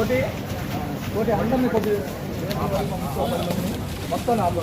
కోటి కోటి పట్టు అందరినీ కొద్ది మొత్తం నాలుగు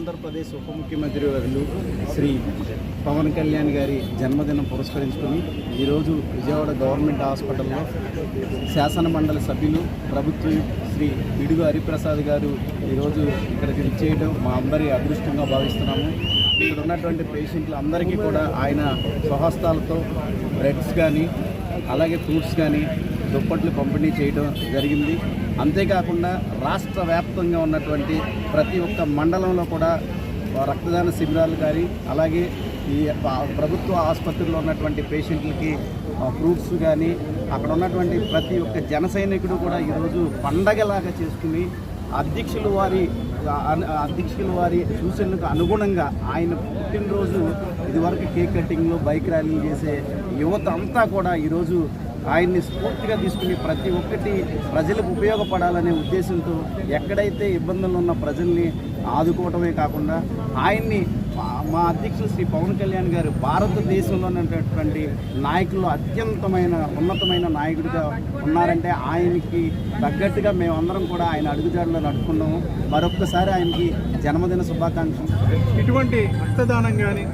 ఆంధ్రప్రదేశ్ ఉప ముఖ్యమంత్రి వర్యులు శ్రీ పవన్ కళ్యాణ్ గారి జన్మదినం పురస్కరించుకొని ఈరోజు విజయవాడ గవర్నమెంట్ హాస్పిటల్లో శాసన మండలి సభ్యులు ప్రభుత్వ శ్రీ పిడుగు హరిప్రసాద్ గారు ఈరోజు ఇక్కడికి విచ్చేయడం మా అందరి అదృష్టంగా భావిస్తున్నాము. ఇక్కడ ఉన్నటువంటి పేషెంట్లు అందరికీ కూడా ఆయన స్వహస్తాలతో బ్రెడ్స్ కానీ అలాగే ఫ్రూట్స్ కానీ దుప్పట్లు పంపిణీ చేయడం జరిగింది. అంతేకాకుండా రాష్ట్ర వ్యాప్తంగా ఉన్నటువంటి ప్రతి ఒక్క మండలంలో కూడా రక్తదాన శిబిరాలు కానీ అలాగే ఈ ప్రభుత్వ ఆసుపత్రిలో ఉన్నటువంటి పేషెంట్లకి ఫ్రూట్స్ కానీ అక్కడ ఉన్నటువంటి ప్రతి ఒక్క జన సైనికుడు కూడా ఈరోజు పండగలాగా చేసుకుని అధ్యక్షులు వారి అధ్యక్షులు వారి సూచనలకు అనుగుణంగా ఆయన పుట్టినరోజు ఇదివరకు కేక్ కటింగ్లో బైక్ ర్యాలీలు చేసే యువత అంతా కూడా ఈరోజు ఆయన్ని స్ఫూర్తిగా తీసుకుని ప్రతి ఒక్కటి ప్రజలకు ఉపయోగపడాలనే ఉద్దేశంతో ఎక్కడైతే ఇబ్బందులు ఉన్న ప్రజల్ని ఆదుకోవటమే కాకుండా ఆయన్ని మా- మా అధ్యక్షులు శ్రీ పవన్ కళ్యాణ్ గారు భారతదేశంలో ఉన్నటువంటి నాయకుల్లో అత్యంతమైన ఉన్నతమైన నాయకుడిగా ఉన్నారంటే ఆయనకి తగ్గట్టుగా మేమందరం కూడా ఆయన అడుగుజాడలో నడుపుకున్నాము. మరొక్కసారి ఆయనకి జన్మదిన శుభాకాంక్షలు. ఇటువంటి రక్తదానం కానీ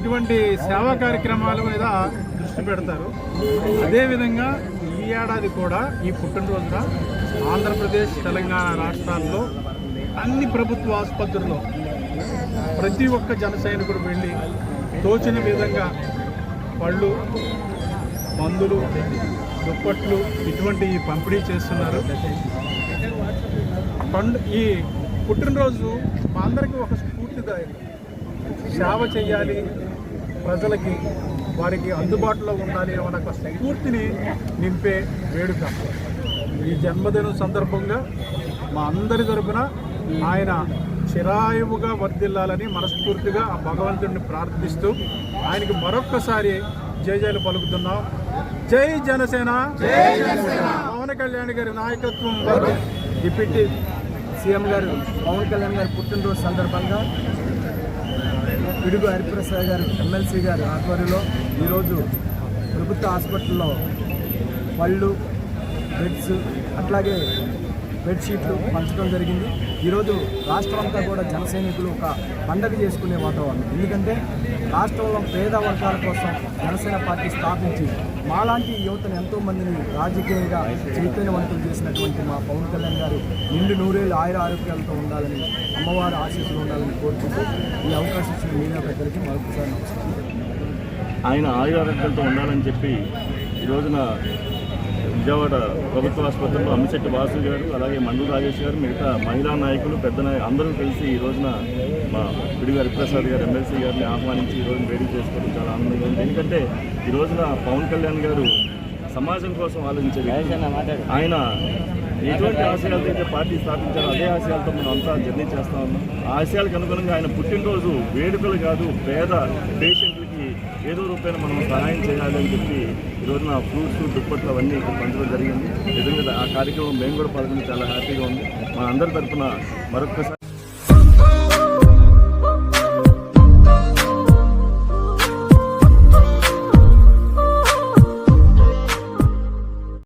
ఇటువంటి సేవా కార్యక్రమాల మీద దృష్టి పెడతారు అదేవిధంగా ఈ ఏడాది కూడా ఈ పుట్టినరోజున ఆంధ్రప్రదేశ్ తెలంగాణ రాష్ట్రాల్లో అన్ని ప్రభుత్వ ఆసుపత్రుల్లో ప్రతి ఒక్క జన సైనికుడు వెళ్ళి తోచిన విధంగా పళ్ళు మందులు దుప్పట్లు ఇటువంటి పంపిణీ చేస్తున్నారు. పండు ఈ పుట్టినరోజు మా అందరికీ ఒక స్ఫూర్తిదాయకం. సేవ చేయాలి ప్రజలకి. వారికి అందుబాటులో ఉండాలి అనే ఒక స్ఫూర్తిని నింపే వేడుక. ఈ జన్మదినం సందర్భంగా మా అందరి తరపున ఆయన చిరాయువుగా వర్ధిల్లాలని మనస్ఫూర్తిగా ఆ భగవంతుడిని ప్రార్థిస్తూ ఆయనకి మరొక్కసారి జై జయలు పలుకుతున్నాం. జై జనసేన. జై జనసేన. పవన్ కళ్యాణ్ గారి నాయకత్వం డిప్యూటీ సీఎం గారు పవన్ కళ్యాణ్ గారి పుట్టినరోజు సందర్భంగా పిడుగు హరిప్రసాద్ గారు ఎమ్మెల్సీ గారు ఆధ్వర్యంలో ఈరోజు ప్రభుత్వ హాస్పిటల్లో పళ్ళు బెడ్స్ అట్లాగే బెడ్షీట్లు పంచడం జరిగింది. ఈరోజు రాష్ట్రమంతా కూడా జన సైనికులు ఒక పండగ చేసుకునే వాతావరణం. ఎందుకంటే రాష్ట్రంలో పేద వర్గాల కోసం జనసేన పార్టీ స్థాపించి మాలాంటి యువతను ఎంతోమందిని రాజకీయంగా చైతన్యవంతులు చేసినటువంటి మా పవన్ కళ్యాణ్ గారు నిండు నూరేళ్ళు ఆయుర ఆరోగ్యాలతో ఉండాలని అమ్మవారి ఆశీస్సులు ఉండాలని కోరుకుంటూ ఈ అవకాశం ఇచ్చిన మీడియా పెద్దలకి మరొకసారి నమస్కారం. ఆయన ఆయురారోగ్యాలతో ఉండాలని చెప్పి ఈ రోజున విజయవాడ ప్రభుత్వ ఆసుపత్రిలో అమ్మిశెట్టి వాసు గారు అలాగే మండు రాజేష్ గారు మిగతా మహిళా నాయకులు పెద్ద అందరూ కలిసి ఈ రోజున మా పిడి హరిప్రసాద్ గారు ఎమ్మెల్సీ గారిని ఆహ్వానించి ఈ రోజున వేడుక చేసుకోవడం చాలా ఆనందంగా ఉంది ఎందుకంటే ఈ రోజున పవన్ కళ్యాణ్ గారు సమాజం కోసం ఆలోచించే. ఆయన ఎటువంటి ఆశయాలతో అయితే పార్టీ స్థాపించారో. అదే ఆశయాలతో మనం అంతా జర్నీ చేస్తా ఉన్నాం. ఆ ఆశయాలకు అనుగుణంగా ఆయన పుట్టినరోజు వేడుకలు కాదు పేద పేషెంట్లకి ఏదో రూపాయన మనం సహాయం చేయాలి అని చెప్పి ఈ రోజున ఫ్రూట్స్ దుప్పట్లు అవన్నీ ఇక్కడ పంచడం జరిగింది. నిజంగా ఆ కార్యక్రమం మేము కూడా పాల్గొని చాలా హ్యాపీగా ఉంది. మా అందరి తరఫున మరొకసారి